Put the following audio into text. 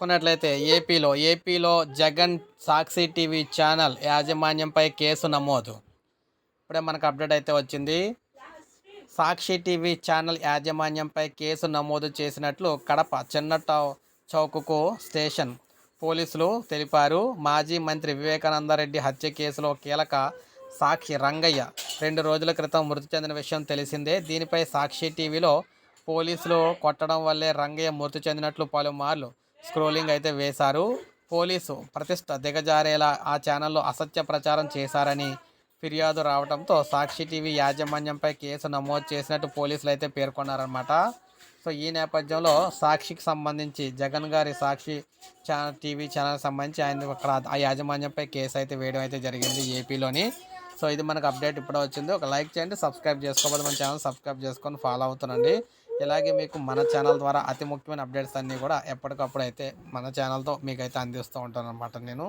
చూసుకున్నట్లయితే ఏపీలో ఏపీలో జగన్ సాక్షి టీవీ ఛానల్ యాజమాన్యంపై కేసు నమోదు. ఇప్పుడే మనకు అప్డేట్ అయితే వచ్చింది. సాక్షి టీవీ ఛానల్ యాజమాన్యంపై కేసు నమోదు చేసినట్లు కడప చిన్న చౌకుకు చౌకకు స్టేషన్ పోలీసులు తెలిపారు. మాజీ మంత్రి వివేకానందరెడ్డి హత్య కేసులో కీలక సాక్షి రంగయ్య రెండు రోజుల క్రితం మృతి చెందిన విషయం తెలిసిందే. దీనిపై సాక్షి టీవీలో పోలీసులు కొట్టడం వల్లే రంగయ్య మృతి చెందినట్లు పలుమార్లు స్క్రోలింగ్ అయితే వేశారు. పోలీసు ప్రతిష్ట దిగజారేలా ఆ ఛానల్లో అసత్య ప్రచారం చేశారని ఫిర్యాదు రావడంతో సాక్షి టీవీ యాజమాన్యంపై కేసు నమోదు చేసినట్టు పోలీసులు అయితే పేర్కొన్నారనమాట సో ఈ నేపథ్యంలో సాక్షికి సంబంధించి జగన్ గారి సాక్షి ఛానల్ టీవీ ఛానల్ సంబంధించి ఆయన అక్కడ ఆ యాజమాన్యంపై కేసు అయితే వేయడం అయితే జరిగింది ఏపీలోని. సో ఇది మనకు అప్డేట్ ఇప్పుడే వచ్చింది. ఒక లైక్ చేయండి సబ్స్క్రైబ్ చేసుకోకపోతే మన ఛానల్ సబ్స్క్రైబ్ చేసుకొని ఫాలో అవుతుండండి. ఇలాగే మీకు మన ఛానల్ ద్వారా అతి ముఖ్యమైన అప్డేట్స్ అన్నీ కూడా ఎప్పటికప్పుడు అయితే మన ఛానల్తో మీకు అయితే అందిస్తూ ఉంటాను అనమాట నేను.